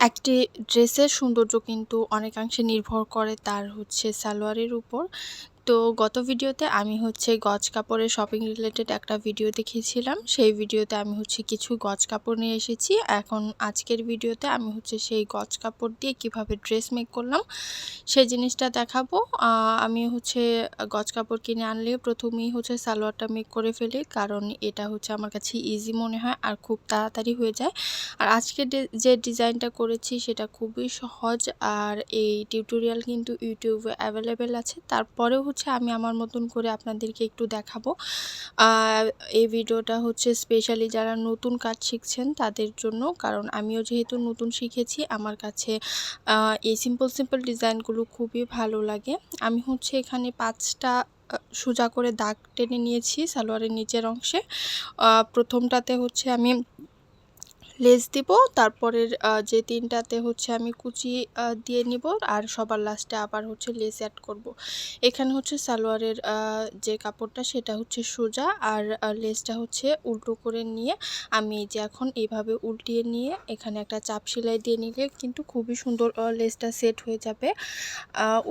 একটি ড্রেসের সৌন্দর্য কিন্তু অনেকাংশে নির্ভর করে তার হচ্ছে সালোয়ারের উপর। তো গত ভিডিওতে আমি হচ্ছে গজ কাপড়ের শপিং রিলেটেড একটা ভিডিও দেখিয়েছিলাম। সেই ভিডিওতে আমি হচ্ছে কিছু গজ কাপড় নিয়ে এসেছি। এখন আজকের ভিডিওতে আমি হচ্ছে সেই গজ কাপড় দিয়ে কীভাবে ড্রেস মেক করলাম সেই জিনিসটা দেখাবো। আমি হচ্ছে গজ কাপড় কিনে আনলে প্রথমেই হচ্ছে সালোয়ারটা মেক করে ফেলি, কারণ এটা হচ্ছে আমার কাছে ইজি মনে হয় আর খুব তাড়াতাড়ি হয়ে যায়। আর আজকে যে ডিজাইনটা করেছি সেটা খুবই সহজ, আর এই টিউটোরিয়াল কিন্তু ইউটিউবে অ্যাভেলেবেল আছে। তারপরেও হচ্ছে, আমি আমার মতন করে আপনাদেরকে একটু দেখাবো। এই ভিডিওটা হচ্ছে স্পেশালি যারা নতুন কাজ শিখছেন তাদের জন্য, কারণ আমিও যেহেতু নতুন শিখেছি, আমার কাছে এই সিম্পল সিম্পল ডিজাইনগুলো খুবই ভালো লাগে। আমি হচ্ছে এখানে পাঁচটা সোজা করে দাগ টেনে নিয়েছি সালোয়ারের নিচের অংশে। প্রথমটাতে হচ্ছে আমি লেস দিব, তারপরের যে তিনটাতে হচ্ছে আমি কুচি দিয়ে নিব আর সবার লাস্টে আবার হচ্ছে লেস অ্যাড করব। এখানে হচ্ছে সালোয়ারের যে কাপড়টা সেটা হচ্ছে সোজা আর লেসটা হচ্ছে উল্টো করে নিয়ে আমি যে এখন এইভাবে উল্টিয়ে নিয়ে এখানে একটা চাপ সেলাই দিয়ে নিলে কিন্তু খুবই সুন্দর লেসটা সেট হয়ে যাবে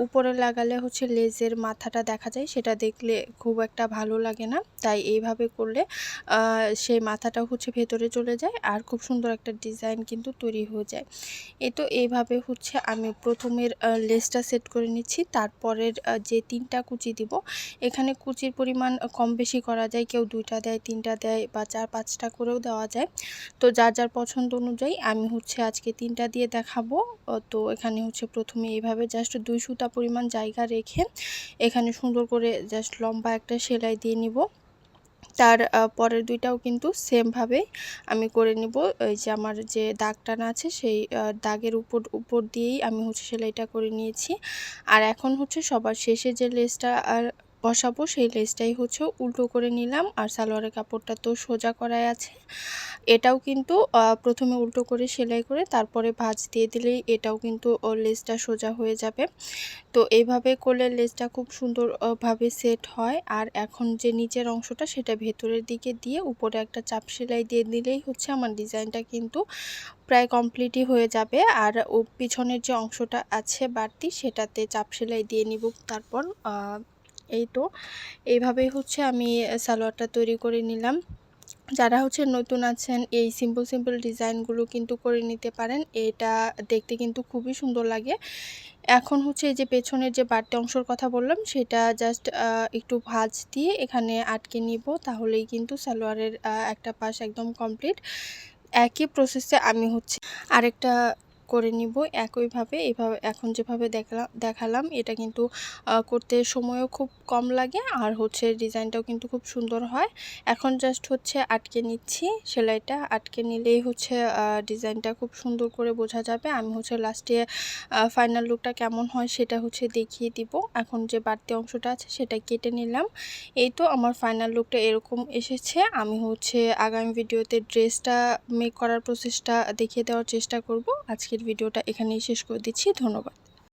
উপরে লাগালে হচ্ছে লেজের মাথাটা দেখা যায়, সেটা দেখলে খুব একটা ভালো লাগে না তাই এইভাবে করলে সেই মাথাটা হচ্ছে ভেতরে চলে যায় আর খুব সুন্দর সুন্দর একটা ডিজাইন কিন্তু তৈরি হয়ে যায়। এ তো এইভাবে হচ্ছে আমি প্রথমের লেসটা সেট করে নিচ্ছি। তারপরের যে তিনটা কুচি দিব, এখানে কুচির পরিমাণ কম বেশি করা যায়। কেউ দুইটা দেয়, তিনটা দেয় বা চার পাঁচটা করেও দেওয়া যায়। তো যার যার পছন্দ অনুযায়ী আমি হচ্ছে আজকে তিনটা দিয়ে দেখাবো। তো এখানে হচ্ছে প্রথমে এইভাবে জাস্ট দুই সুতা পরিমাণ জায়গা রেখে এখানে সুন্দর করে জাস্ট লম্বা একটা সেলাই দিয়ে নিব। তার পরের দুইটাও কিন্তু সেমভাবে আমি করে নিব। ওই যে আমার যে দাগ টানা আছে সেই দাগের উপর উপর দিয়েই আমি হচ্ছে সেলাইটা করে নিয়েছি। আর এখন হচ্ছে সবার শেষে যে লেসটা আর বসাবো, সেই লেসটাই হচ্ছে উল্টো করে নিলাম। আর সালোয়ারের কাপড়টা তো সোজা করাই আছে। এটাও কিন্তু প্রথমে উল্টো করে সেলাই করে তারপরে ভাঁজ দিয়ে দিলেই এটাও কিন্তু লেসটা সোজা হয়ে যাবে। তো এইভাবে করলে লেসটা খুব সুন্দরভাবে সেট হয়। আর এখন যে নিচের অংশটা, সেটা ভেতরের দিকে দিয়ে উপরে একটা চাপ সেলাই দিয়ে দিলেই হচ্ছে আমার ডিজাইনটা কিন্তু প্রায় কমপ্লিটই হয়ে যাবে। আর পিছনের যে অংশটা আছে বাড়তি, সেটাতে চাপ সেলাই দিয়ে নিব। তারপর এই তো। এইভাবেই হচ্ছে আমি সালোয়ারটা তৈরি করে নিলাম। যারা হচ্ছে নতুন আছেন, এই সিম্পল সিম্পল ডিজাইনগুলো কিন্তু করে নিতে পারেন। এটা দেখতে কিন্তু খুবই সুন্দর লাগে। এখন হচ্ছে এই যে পেছনের যে বাড়তি অংশের কথা বললাম, সেটা জাস্ট একটু ভাজ দিয়ে এখানে আটকে নিব। তাহলেই কিন্তু সালোয়ারের একটা পাশ একদম কমপ্লিট একই প্রসেসে আমি হচ্ছে আরেকটা করে নিব। একইভাবে এভাবে এখন যেভাবে দেখলাম দেখালাম, এটা কিন্তু করতে সময়ও খুব কম লাগে আর হচ্ছে ডিজাইনটাও কিন্তু খুব সুন্দর হয়। এখন জাস্ট হচ্ছে আটকে নিচ্ছি সেলাইটা। আটকে নিলেই হচ্ছে ডিজাইনটা খুব সুন্দর করে বোঝা যাবে। আমি হচ্ছে লাস্টে ফাইনাল লুকটা কেমন হয় সেটা হচ্ছে দেখিয়ে দিব। এখন যে বাড়তি অংশটা আছে সেটা কেটে নিলাম। এই তো আমার ফাইনাল লুকটা এরকম এসেছে। আমি হচ্ছে আগামী ভিডিওতে ড্রেসটা মেক করার প্রসেসটা দেখিয়ে দেওয়ার চেষ্টা করব। আজকে আজকের ভিডিওটা এখানেই শেষ করে দিচ্ছি। ধন্যবাদ।